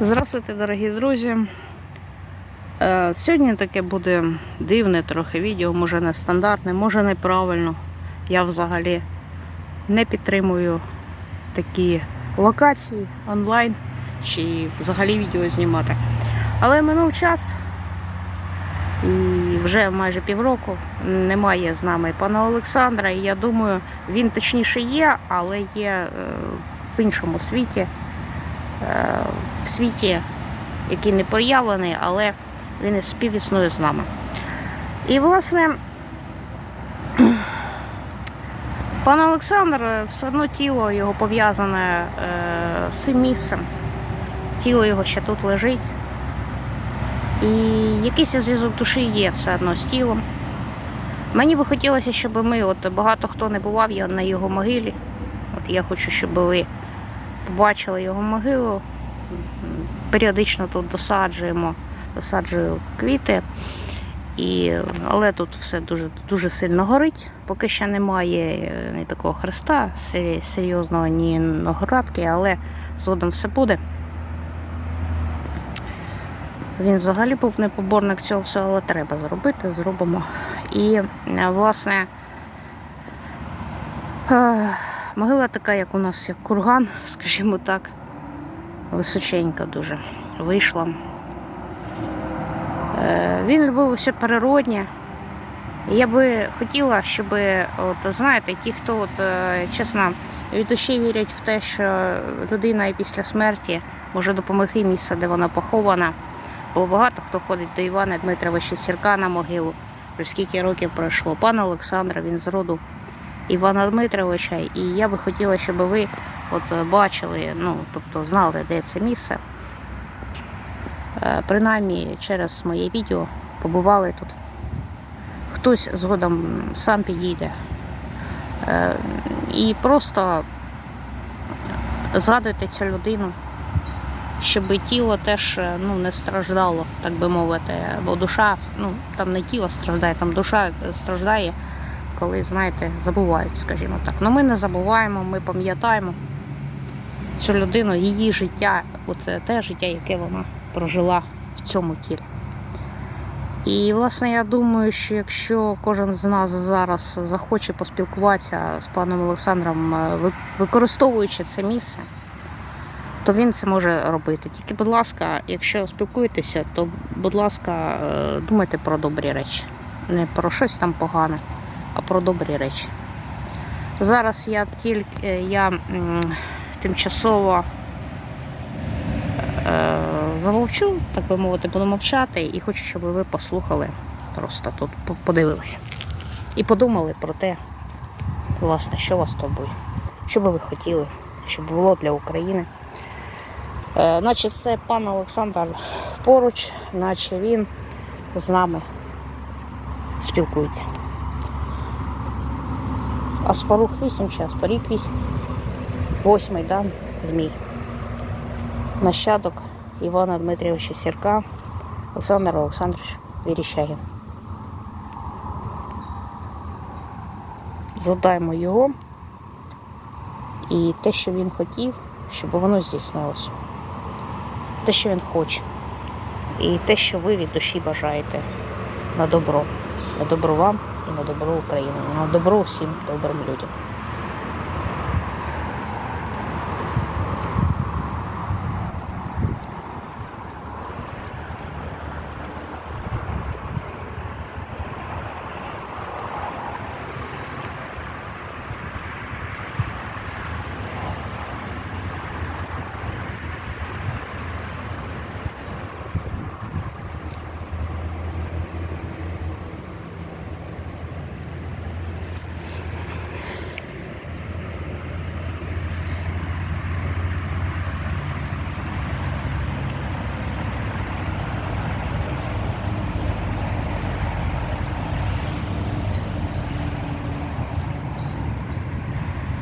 Здравствуйте, дорогі друзі. Е, Сьогодні таке буде дивне трохи відео, може не стандартне, може неправильно. Я взагалі не підтримую такі локації онлайн чи взагалі відео знімати. Але минув час і вже майже півроку немає з нами пана Олександра. І я думаю, він точніше є, але є е, в іншому світі е, в світі, який не проявлений, але він співіснує з нами. І, власне, пан Олександр е, все одно тіло його пов'язане е, з цим місцем. Тіло його ще тут лежить. І якийсь зв'язок душі є все одно з тілом. Мені би хотілося, щоб ми, от багато хто не бував я на його могилі. От я хочу, щоб ви побачили його могилу. Періодично тут досаджуємо, досаджую квіти. І, але тут все дуже, дуже сильно горить. Поки ще немає е, ні такого хреста серйозного, ні нагорадки, але згодом все буде. Він взагалі був не поборник цього всього, але треба зробити, зробимо. І, е, власне, е, могила така, як у нас, як курган, скажімо так, височенька дуже вийшла. Е, Він любив усе природнє. Я би хотіла, щоб, от, знаєте, ті, хто от, е, чесно від душі вірять в те, що людина і після смерті може допомогти місце, де вона похована. Бо багато хто ходить до Івана Дмитровича Сірка на могилу. Вже скільки років пройшло. Пан Олександр, він з роду Івана Дмитровича. І я би хотіла, щоб ви от е, бачили, ну, тобто знали, де це місце. Е, Принаймні через моє відео побували тут. Хтось згодом сам підійде. Е, І просто згадуйте цю людину, щоб тіло теж ну, не страждало, так би мовити. Бо душа, ну, там не тіло страждає, там душа страждає, коли, знаєте, забувають, скажімо так. Ну ми не забуваємо, ми пам'ятаємо цю людину, її життя, оце те життя, яке вона прожила в цьому тілі. І, власне, я думаю, що якщо кожен з нас зараз захоче поспілкуватися з паном Олександром, е, використовуючи це місце, то він це може робити. Тільки, будь ласка, якщо спілкуєтеся, то, будь ласка, е, думайте про добрі речі. Не про щось там погане, а про добрі речі. Зараз я тільки я м, тимчасово е, замовчу, так би мовити, буду мовчати, і хочу, щоб ви послухали, просто тут подивилися. І подумали про те, власне, що вас турбує, що би ви хотіли, щоб було для України. Е, наче це пан Олександр поруч, наче він з нами спілкується. Аспарух 8 чи Аспарік 8. Восьмий, да, змій. Нащадок Івана Дмитрійовича Сірка, Олександр Олександрович Віріщагін. Згадаємо його і те, що він хотів, щоб воно здійснилося. Те, що він хоче. І те, що ви від душі бажаєте на добро. На добро вам і на добро України. На добро всім добрим людям.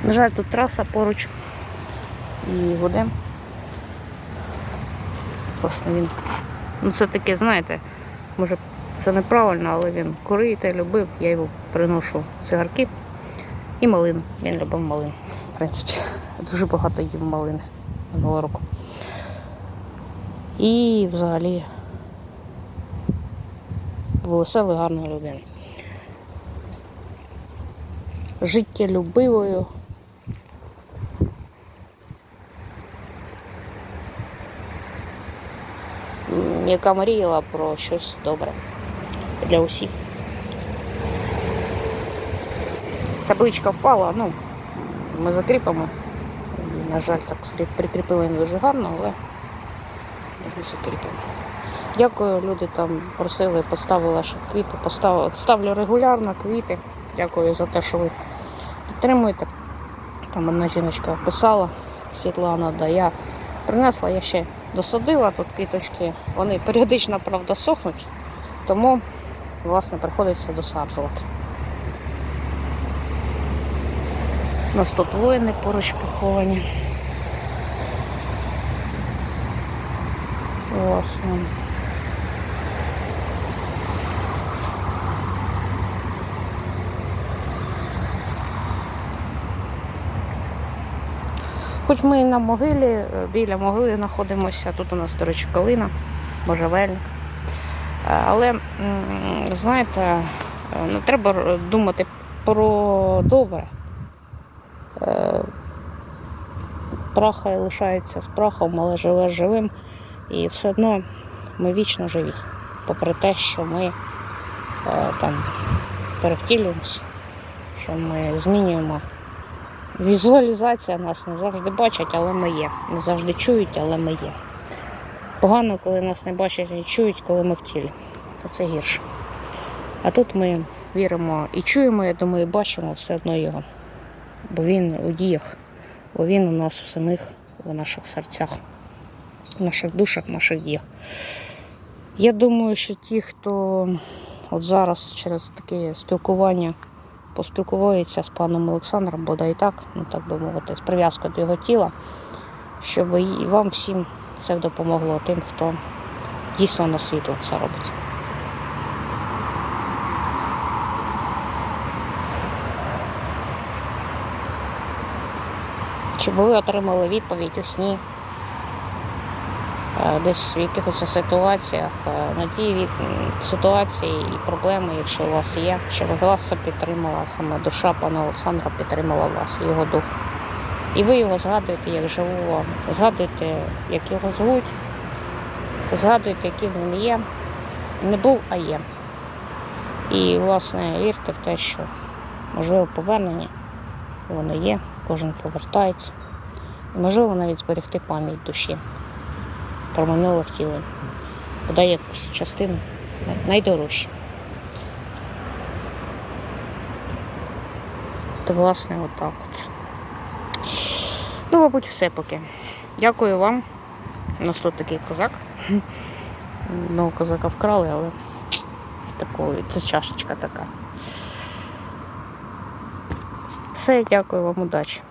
На жаль, тут траса поруч і води. Власне, він. Ну це таке, знаєте, може це неправильно, але він курити любив, я йому приношу цигарки і малину. Він любив малину. В принципі, дуже багато їв малини минулого року. І взагалі був веселою, гарною людиною. Життєлюбивою. Яка мріяла про щось добре для усіх. Табличка впала, ну, ми закріпимо. На жаль, так прикріпили не дуже гарно, але закріпимо. Дякую, люди там просили, поставила ще квіти, поставила, ставлю регулярно квіти. Дякую за те, що ви підтримуєте. Там одна жіночка писала, Світлана, да я принесла, я ще досадила тут квіточки. Вони періодично, правда, сохнуть, тому, власне, приходиться досаджувати. У нас тут воїни поруч поховані. Власне. Хоч ми і на могилі, е, біля могили знаходимося, тут у нас, до речі, калина, можжевельник. Е, Але, знаєте, не треба думати про добре. Е, Прах лишається з прахом, але живе живим. І все одно ми вічно живі. Попри те, що ми там перевтілюємося, що ми змінюємо. Візуалізація нас не завжди бачать, але ми є. Не завжди чують, але ми є. Погано, коли нас не бачать і чують, коли ми в тілі. Оце гірше. А тут ми віримо і чуємо, я думаю, і бачимо все одно його. Бо він у діях, бо він у нас у самих, у наших серцях, в наших душах, в наших діях. Я думаю, що ті, хто от зараз через таке спілкування поспілкується з паном Олександром, бодай так, ну так би мовити, з прив'язкою до його тіла, щоб і вам всім це допомогло тим, хто дійсно на світло це робить. Щоб ви отримали відповідь у сні, десь в якихось ситуаціях, е, на ті ситуації і проблеми, якщо у вас є, щоб вас підтримала саме душа пана Олександра, підтримала вас, його дух. І ви його згадуєте як живого, згадуєте, як його звуть, згадуєте, яким він є. Не був, а є. І, власне, вірте в те, що можливо повернення, воно є, кожен повертається. І можливо навіть зберегти пам'ять душі про минуле втілення. Бодай якусь частину найдорожче. То, власне, отак от. Ну, мабуть, все поки. Дякую вам. У нас тут такий козак. Ну, козака вкрали, але такої, це чашечка така. Все, дякую вам, удачі.